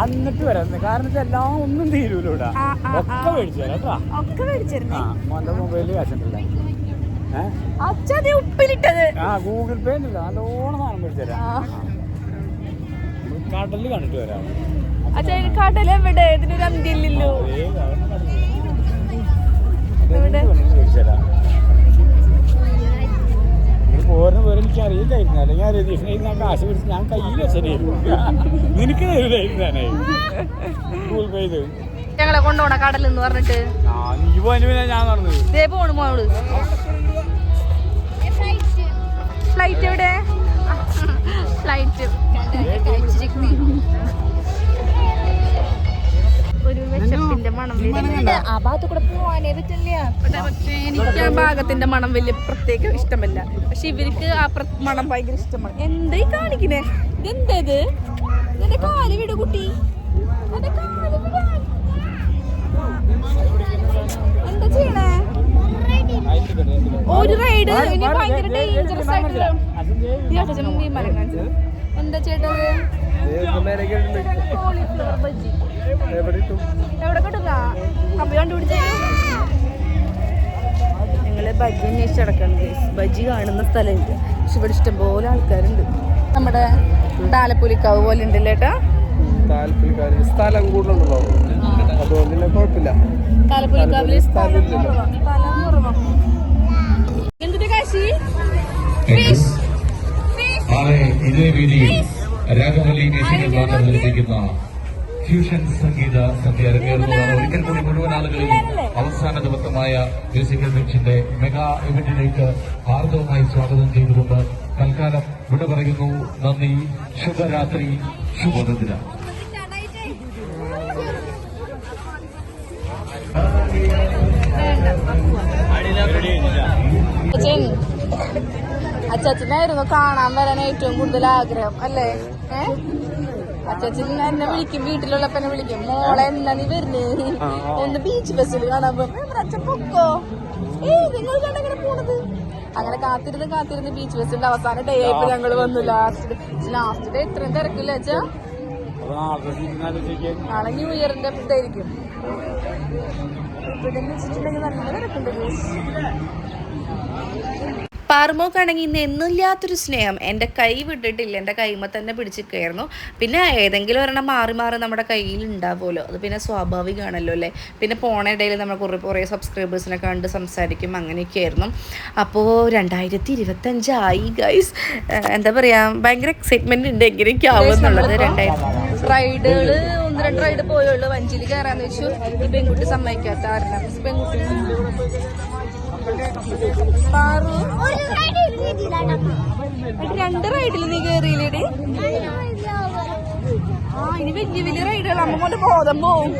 എന്നിട്ട് വരാം. കാരണം എല്ലാം ഒന്നും തീരൂല ഇവിടെ. ഒക്കെ മേടിച്ചു തരാം ഒക്കെ മേടിച്ചിരുന്നേ ആ മോന്റെ മൊബൈലിൽ കാശുണ്ടല്ലേ. ഉപ്പിലിട്ടത്. ആ ഗൂഗിൾ പേ ഉണ്ടല്ലോ നല്ലോണം സാധനം മേടിച്ചു തരാം. കടൽ കണ്ടിട്ട് വരാം. അച്ഛാ കടൽ എവിടെ? ഇതിനൊരു അന്ത്യല്ലോ മേടിച്ചു തരാം. പോരുന്ന പോരെ എനിക്ക് അറിയില്ലായിരുന്നു. അല്ലെങ്കിൽ ഞാൻ രതീഷിനെ ഞാൻ കാശ് പിടിച്ച് ഞാൻ കയ്യിൽ വെച്ചിട്ടായിരുന്നു നിനക്ക് ഞാനേ ഗൂഗിൾ പേ ചെയ്ത് ഞങ്ങളെ കൊണ്ടുപോണ കടൽ എന്ന് പറഞ്ഞിട്ട്. ആ നീ പോയതിന് ഞാൻ നടന്നത്. ഇതേ പോണു മോൾ. ഫ്ലൈറ്റ് എവിടെ? ഫ്ലൈറ്റ്. ഒരു വിശപ്പിന്റെ മണം വരുന്നുണ്ട്. ആ ഭാഗത്ത് കൂടെ പോവാനേ പറ്റില്ല. പക്ഷേ എനിക്ക് ആ ഭാഗത്തിന്റെ മണം വലിയ പ്രത്യേക ഇഷ്ടമല്ല. പക്ഷെ ഇവർക്ക് ആ മണം ഭയങ്കര ഇഷ്ടമാണ്. എന്തായി കാണിക്കണേ? ഇതെന്തത്? നിന്റെ കാൽ വിട് കുട്ടി. എന്താ ചെയ്യണേ? ഒരു റൈഡ് ഇനി ഭയങ്കര ഡേഞ്ചറസ് ആയിട്ടുള്ള എന്താ ചേട്ടത് കോളിഫ്ലവർ ബജ്ജി എവിടെ കിട്ടുന്ന കണ്ടുപിടിച്ചേ. ഞങ്ങൾ ബജ്ജി അന്വേഷിച്ച് നടക്കണം ബജി കാണുന്ന സ്ഥലമില്ല. പക്ഷെ ഇവിടെ ഇഷ്ടംപോലെ ആൾക്കാരുണ്ട്. നമ്മുടെ താലപ്പൊലിക്കാവ് പോലെ ഉണ്ടല്ലേ ഏട്ടാ? താല്പര്യക്കാര് സ്ഥലം കൂടുതലുണ്ടല്ലോ. അതുകൊണ്ട് തന്നെ കുഴപ്പമില്ല. തലപ്പൊലിക്കാവിൽ സ്ഥലം. എന്തിന്റെ കാശി? ഇതേ ഫ്യൂഷൻ സംഗീത സന്ധ്യ അരങ്ങേറുന്നതാണ് ഒരിക്കൽ കൂടി മുഴുവൻ ആളുകളെയും അവസാന ദിവസമായ മ്യൂസിക്കൽ ബെഞ്ചിന്റെ മെഗാ ഇവന്റിലേക്ക് ഹാർദവുമായി സ്വാഗതം ചെയ്തുകൊണ്ട് തൽക്കാലം വിട പറയുന്നു. നന്ദി. ശുഭരാത്രി. ശുഭദിന. അച്ചാച്ചനായിരുന്നു കാണാൻ വരാൻ ഏറ്റവും കൂടുതൽ ആഗ്രഹം അല്ലേ? ഏ? അച്ചാച്ചൻ എന്നെ വിളിക്കും വീട്ടിലുള്ളപ്പോ എന്നെ വിളിക്കും. മോളെ എന്നാ നീ വരുന്നേ? ഒന്ന് ബീച്ച് ബസ്സിൽ കാണാൻ പോകും അച്ഛൻ പൊക്കോ? ഏ നിങ്ങൾ കണ്ടെങ്ങനെ പോണത്? അങ്ങനെ കാത്തിരുന്ന് കാത്തിരുന്ന് ബീച്ച് ബസ്സിന്റെ അവസാന ഡേ ആയപ്പോ ഞങ്ങൾ വന്നു. ലാസ്റ്റ് ലാസ്റ്റ് ഡേ ഇത്രയും തിരക്കില്ല അച്ഛാ? നാളെ ന്യൂ ഇയറിന്റെ ഇതായിരിക്കും. ഇവിടെ വെച്ചിട്ടുണ്ടെങ്കിൽ നല്ല തിരക്കുണ്ട്. പാറുമോക്കാണെങ്കിൽ ഇന്ന് എന്നില്ലാത്തൊരു സ്നേഹം എന്റെ കൈ വിട്ടിട്ടില്ല. എന്റെ കൈമ തന്നെ പിടിച്ചിരിക്കുകയായിരുന്നു പിന്നെ ഏതെങ്കിലും ഒരെണ്ണം മാറി മാറി നമ്മുടെ കയ്യിൽ ഉണ്ടാവുമല്ലോ. അത് പിന്നെ സ്വാഭാവികമാണല്ലോ അല്ലേ? പിന്നെ പോണ ഇടയിൽ നമ്മൾ കുറേ കുറേ സബ്സ്ക്രൈബേഴ്സിനെ കണ്ട് സംസാരിക്കും. അങ്ങനെയൊക്കെയായിരുന്നു. അപ്പോൾ രണ്ടായിരത്തി ഇരുപത്തഞ്ചായി ഗൈസ് എന്താ പറയുക ഭയങ്കര എക്സൈറ്റ്മെന്റ് ഉണ്ട് എങ്ങനെയൊക്കെ ആവും എന്നുള്ളത് രണ്ടായിരത്തി റൈഡുകൾ ഒന്ന് രണ്ട് റൈഡ് പോയുള്ളൂ വഞ്ചിയിൽ കയറാന്ന് വെച്ചു. ഈ പെൺകുട്ടി സമ്മതിക്കാത്ത കാരണം. പെൺകുട്ടി രണ്ട് റൈഡിൽ നീ കയറിയില്ലേടി ആ ഇനി വലിയ വലിയ റൈഡുകൾ അമ്മ കൊണ്ട് ബോധം പോവും.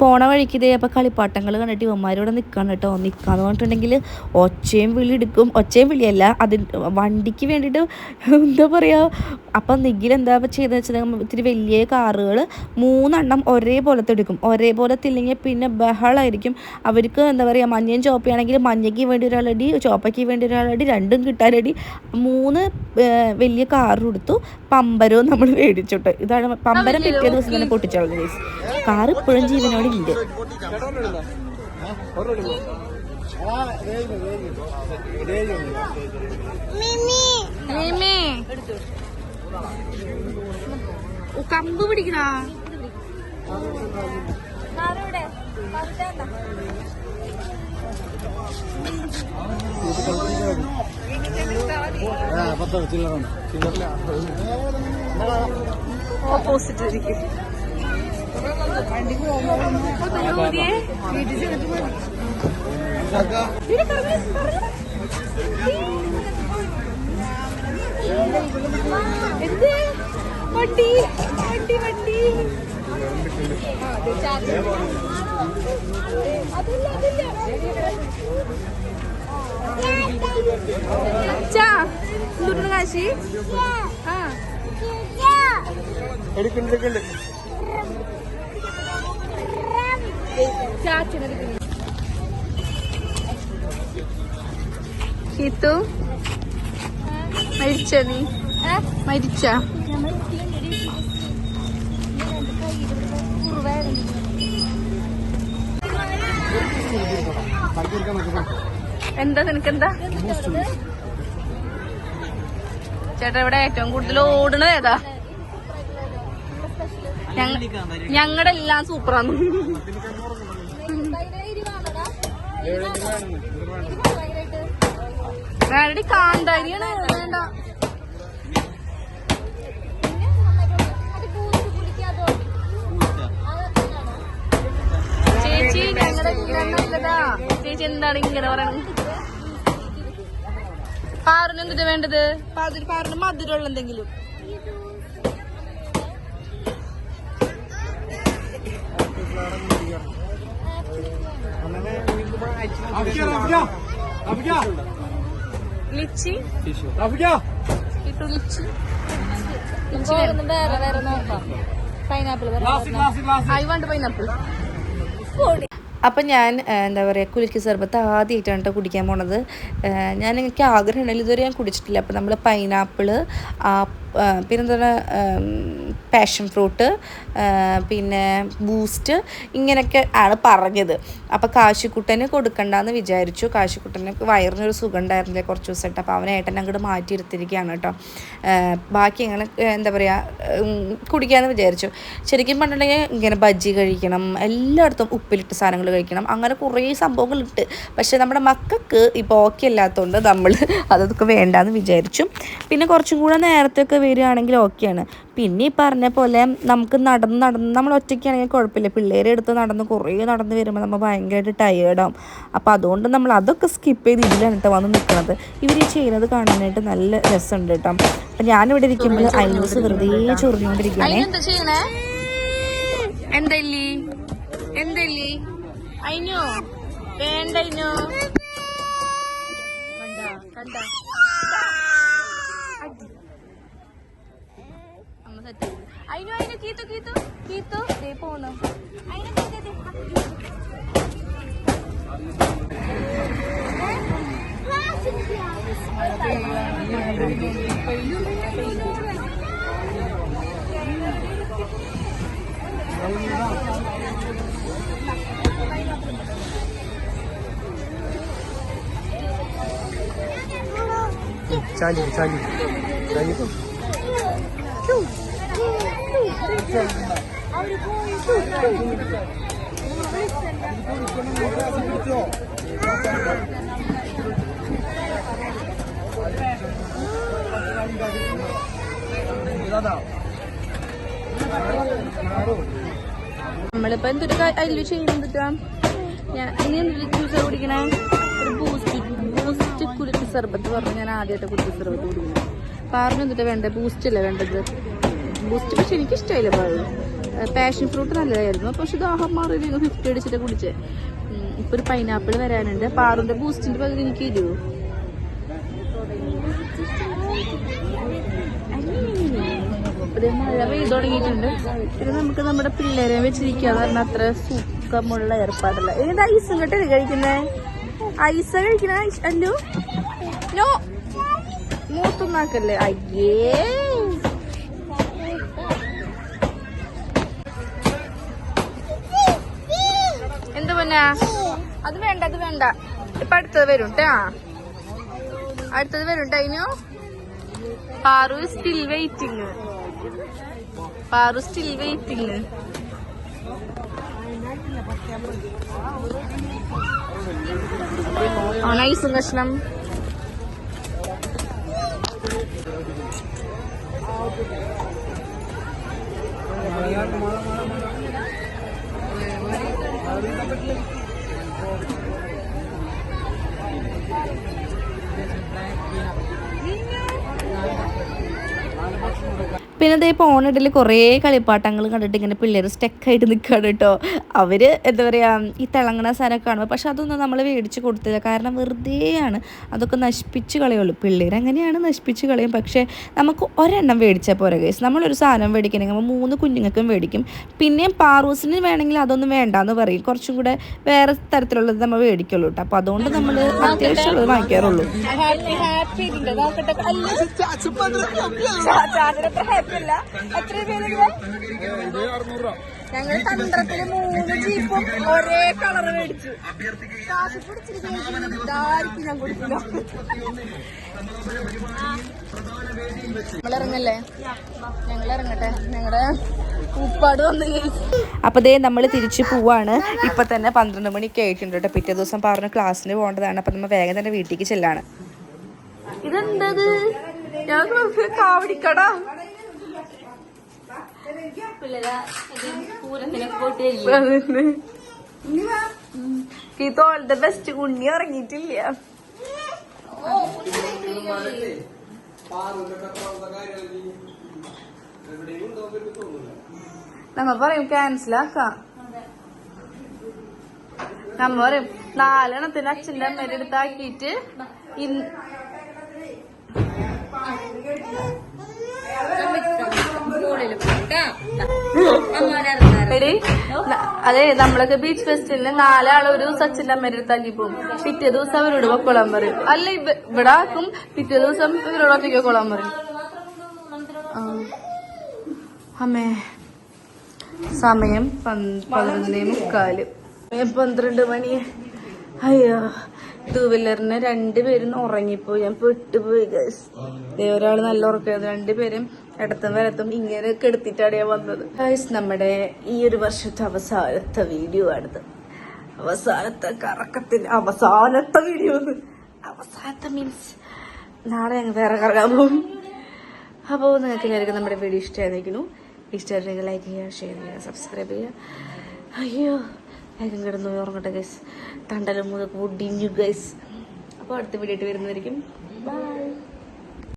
പോണ വഴിക്ക് ഇതേ അപ്പോൾ കളിപ്പാട്ടങ്ങൾ കണ്ടിട്ട് ഇവന്മാരോട് നിൽക്കണം കേട്ടോ. നിൽക്കാന്ന് പറഞ്ഞിട്ടുണ്ടെങ്കിൽ ഒച്ചയും വിളി എടുക്കും. ഒച്ചയും വിളിയല്ല അതിൽ വണ്ടിക്ക് വേണ്ടിയിട്ട് എന്താ പറയുക അപ്പം നിഖിൽ എന്താ ചെയ്തെന്ന് വെച്ചാൽ ഇത്തിരി വലിയ കാറുകൾ മൂന്നെണ്ണം ഒരേപോലത്തെ എടുക്കും. ഒരേപോലത്തെ ഇല്ലെങ്കിൽ പിന്നെ ബഹളമായിരിക്കും അവർക്ക് എന്താ പറയുക മഞ്ഞയും ചോപ്പയാണെങ്കിൽ മഞ്ഞയ്ക്ക് വേണ്ടി ഒരാളടി ചോപ്പയ്ക്ക് വേണ്ടി ഒരാളടി രണ്ടും കിട്ടാനടി മൂന്ന് വലിയ കാറും എടുത്തു പമ്പരവും നമ്മൾ മേടിച്ചിട്ട് ഇതാണ് പമ്പരം പിറ്റേ ദിവസം തന്നെ പൊട്ടിച്ചോളൂ കാർ ഇപ്പോഴും ജീവനോടെ ഓ, കമ്പ് പിടിക്കണ? ഓപ്പോസിറ്റ് ഇരിക്കും. എന്ത് വണ്ടി വണ്ടി വണ്ടി എന്തുണ്ട് കാശി ആ എടുക്കുന്നുണ്ട് ഹിത്തു? മരിച്ച നീ? മരിച്ച? എന്താ നിനക്കെന്താ? ചേട്ടാ ഇവിടെ ഏറ്റവും കൂടുതൽ ഓടണത് ഏതാ? ഞങ്ങളുടെ എല്ലാം സൂപ്പറാണ് വേണ്ടി കാന്താരിയാണ്. വേണ്ട. ചേച്ചി ഞങ്ങളുടെ എല്ലാം നല്ലതാ ചേച്ചി എന്താണ് ഇങ്ങനെ പറയണത്? പാറിന് എന്തിട്ട് വേണ്ടത് പാറിന് മധുരമുള്ള എന്തെങ്കിലും. ലിച്ചി. ലിച്ചി. ലിച്ചി വേറെ വേറെ നോക്കാം പൈനാപ്പിൾ ഐ വാണ്ട് പൈനാപ്പിൾ അപ്പം ഞാൻ എന്താ പറയുക കുലുക്കി സർബത്ത് ആദ്യമായിട്ടാണ് കേട്ടോ കുടിക്കാൻ പോണത്. ഞാൻ എനിക്ക് ആഗ്രഹമുണ്ടെങ്കിൽ ഇതുവരെ ഞാൻ കുടിച്ചിട്ടില്ല. അപ്പം നമ്മൾ പൈനാപ്പിൾ ആ, പിന്നെന്താണ് പാഷൻ ഫ്രൂട്ട് പിന്നെ ബൂസ്റ്റ് ഇങ്ങനെയൊക്കെ ആണ് പറഞ്ഞത്. അപ്പോൾ കാശിക്കുട്ടന് കൊടുക്കണ്ടെന്ന് വിചാരിച്ചു. കാശിക്കുട്ടന് വയറിനൊരു സുഖം ഉണ്ടായിരുന്നില്ല കുറച്ച് ദിവസമായിട്ട്. അപ്പോൾ അവനെ ഏട്ടൻ അങ്ങോട്ട് മാറ്റിയിരുത്തിയിരിക്കുകയാണ് കേട്ടോ. ബാക്കി അങ്ങനെ എന്താ പറയുക കുടിക്കാമെന്ന് വിചാരിച്ചു. ശരിക്കും പറഞ്ഞിട്ടുണ്ടെങ്കിൽ ഇങ്ങനെ ബജ്ജി കഴിക്കണം എല്ലായിടത്തും ഉപ്പിലിട്ട് സാധനങ്ങൾ കഴിക്കണം അങ്ങനെ കുറേ സംഭവങ്ങളിട്ട് പക്ഷേ നമ്മുടെ മക്കൾക്ക് ഇപ്പോൾ ഓക്കെ അല്ലാത്തതുകൊണ്ട് നമ്മൾ അതൊക്കെ വേണ്ടാന്ന് വിചാരിച്ചു. പിന്നെ കുറച്ചും കൂടെ നേരത്തെ ഒക്കെ വരികയാണെങ്കിൽ ഓക്കെയാണ്. പിന്നെ ഈ പറഞ്ഞ പോലെ നമുക്ക് നടന്ന് നടന്ന് നമ്മൾ ഒറ്റയ്ക്കാണെങ്കിൽ കുഴപ്പമില്ല. പിള്ളേരെ എടുത്ത് നടന്ന് കുറേ നടന്ന് വരുമ്പോൾ നമ്മൾ ഭയങ്കരമായിട്ട് ടയേർഡാവും അപ്പോൾ അതുകൊണ്ട് നമ്മൾ അതൊക്കെ സ്കിപ്പ് ചെയ്ത് ഇതിലാണ് കേട്ടോ വന്ന് നിൽക്കുന്നത് ഇവർ ഈ ചെയ്യുന്നത് കാണാനായിട്ട് നല്ല രസമുണ്ട് കേട്ടോ അപ്പം ഞാനിവിടെ ഇരിക്കുമ്പോൾ ഐനൂസ് വെറുതെ ചൊറിഞ്ഞുകൊണ്ടിരിക്കുകയാണ് എന്തല്ലി എന്തല്ലി അയിനോ വേണ്ട അയിനോ കണ്ട കണ്ട. അമ്മ സെറ്റ് അയിനോ അയിനോ കീത്തു കീത്തു കീത്തു ദേ പോന്നു അയിനോ ദേ, ദേ, ദേ. നമ്മളിപ്പോ എന്തൊരു അല്ലു ചെയ്യുന്നുണ്ടാ ഞാൻ ഇനി എന്തൊരു ജ്യൂസ് കുടിക്കണേ? ഒരു ബൂസ്റ്റ് ബൂസ്റ്റ് കുരുത്തി സർബത്ത് പറഞ്ഞു. ഞാൻ ആദ്യമായിട്ട് കുരുത്തി സർബത്ത് കുടിക്കണം പാറിന് എന്നിട്ട് വേണ്ടേ? ബൂസ്റ്റ് അല്ലേ വേണ്ടത്? ബൂസ്റ്റ് പക്ഷെ എനിക്ക് ഇഷ്ടമായില്ല പാഷൻ ഫ്രൂട്ട് നല്ലതായിരുന്നു. പക്ഷെ ദാഹം മാറിയില്ല ഫിഫ്റ്റി അടിച്ചിട്ട് കുടിച്ചേ. ഇപ്പൊ ഒരു പൈനാപ്പിൾ വരാനുണ്ട്. പാറുന്റെ ബൂസ്റ്റിന്റെ പകുതി എനിക്ക് തരുമോ മഴ പെയ്തു തുടങ്ങിയിട്ടുണ്ട്. പിന്നെ നമുക്ക് നമ്മുടെ പിള്ളേരെ വെച്ചിരിക്കാന്ന് പറഞ്ഞാൽ അത്ര സുഖമുള്ള ഏർപ്പാടല്ല. ഏത് ഐസും കേട്ടല്ലേ കഴിക്കുന്നേ? ഐസ കഴിക്കണ അല്ലു നോ മൂത്തുന്നാക്കല്ലേ അയ്യേ. പൊന്നാ അത് വേണ്ട അത് വേണ്ട. ഇപ്പൊ അടുത്തത് വരും ട്ടാ. അടുത്തത് വരും Tinu Paaru still waiting Paaru still waiting nice കഷ്ണം പിന്നെ അതേ പോണിടയിൽ കുറേ കളിപ്പാട്ടങ്ങൾ കണ്ടിട്ട് ഇങ്ങനെ പിള്ളേർ സ്റ്റെക്കായിട്ട് നിൽക്കുകയാണ് കേട്ടോ. അവർ എന്താ പറയുക ഈ തിളങ്ങണ സാധനമൊക്കെ കാണുമ്പോൾ പക്ഷെ അതൊന്നും നമ്മൾ മേടിച്ച് കൊടുത്തില്ല. കാരണം വെറുതെയാണ്. അതൊക്കെ നശിപ്പിച്ച് കളയുള്ളൂ. പിള്ളേർ അങ്ങനെയാണ് നശിപ്പിച്ച് കളയും. പക്ഷേ നമുക്ക് ഒരെണ്ണം മേടിച്ചാൽ പോരെ കേസ് നമ്മളൊരു സാധനം മേടിക്കണമെങ്കിൽ നമ്മൾ മൂന്ന് കുഞ്ഞുങ്ങൾക്കും മേടിക്കും. പിന്നെയും പാറൂസിന് വേണമെങ്കിൽ അതൊന്നും വേണ്ട എന്ന് പറയും. കുറച്ചും കൂടെ വേറെ തരത്തിലുള്ളത് നമ്മൾ മേടിക്കുള്ളൂ കേട്ടോ. അപ്പോൾ അതുകൊണ്ട് നമ്മൾ അത്യാവശ്യമുള്ളത് വാങ്ങിക്കാറുള്ളൂ. ഹാപ്പി ഹാപ്പി അല്ല എത്ര പേര് ഞങ്ങൾ തന്ത്രത്തിൽ മൂന്ന് ജീപ്പും ഒരേ കളർ മേടിച്ചു. കാശ് പിടിച്ചിരിക്കും ഇതായിരിക്കും ഞാൻ കൊടുക്കില്ല നമ്മൾ ഇറങ്ങല്ലേ ഞങ്ങൾ ഇറങ്ങട്ടെ ഞങ്ങളുടെ ഉപ്പാട് വന്നു അപ്പോൾ ദേ നമ്മൾ തിരിച്ചു പോവാണ്. ഇപ്പൊ തന്നെ പന്ത്രണ്ട് മണിക്ക് ആയിട്ടുണ്ട് കേട്ടോ. പിറ്റേ ദിവസം പറഞ്ഞ ക്ലാസ്സിന് പോകേണ്ടതാണ്. അപ്പോൾ നമ്മൾ വേഗം തന്നെ വീട്ടിലേക്ക് ചെല്ലാണ്. ഇതെന്തത്? ഞാൻ കാവടിക്കട. ദ ബെസ്റ്റ് ഉണ്ണി ഇറങ്ങിയിട്ടില്ല നമ്മ പറയും ക്യാൻസൽ ആക്കാം. നമ്മ പറയും നാലെണ്ണത്തിന് അച്ഛന്റെ അമ്മേടെ അടുത്താക്കിയിട്ട് ഇന്ന് അതെ നമ്മളൊക്കെ ബീച്ച് ഫെസ്റ്റിന് നാലാൾ ഒരു അച്ഛന്റെ അമ്മേന്റെ അടുത്താക്കി പോകും. പിറ്റേ ദിവസം അവരോട് പൊക്കോളാൻ പറയും. അല്ല ഇവിടെ ആക്കും പിറ്റേ ദിവസം ഇവരോട് ഒറ്റയ്ക്ക് കൊള്ളാൻ പറയും. അമ്മേ സമയം പന്ത്രണ്ടേ മുക്കാൽ. പന്ത്രണ്ട് മണി. അയ്യോ. ടൂ വീലറിന് രണ്ടുപേരും ഉറങ്ങിപ്പോയി. ഞാൻ പെട്ടുപോയി ഗൈസ് ഒരാൾ നല്ല ഉറക്കായിരുന്നു രണ്ടുപേരും ഇടത്തും വരത്തും ഇങ്ങനെ കെടുത്തിട്ടാണ് ഞാൻ വന്നത്. ഗൈസ് നമ്മുടെ ഈ ഒരു വർഷത്തെ അവസാനത്തെ വീഡിയോ ആണിത്. അവസാനത്തെ കറക്കത്തിന് അവസാനത്തെ വീഡിയോ അവസാനത്തെ മീൻസ് നാളെ ഞങ്ങൾ വേറെ കറങ്ങാൻ പോകും. അപ്പോൾ നിങ്ങൾക്ക് എല്ലാവർക്കും നമ്മുടെ വീഡിയോ ഇഷ്ടമായിരിക്കുന്നു. ഇഷ്ടമായിട്ടുണ്ടെങ്കിൽ ലൈക്ക് ചെയ്യുക ഷെയർ ചെയ്യുക സബ്സ്ക്രൈബ് ചെയ്യുക. അയ്യോ വേഗം കിടന്നു ഉറങ്ങട്ടെ ഗൈസ് തണ്ടലും മുതൽ ഒടിഞ്ഞു ഗൈസ് അപ്പോൾ അടുത്ത വീഡിയോ ആയിട്ട് വരുന്നതായിരിക്കും. ബൈ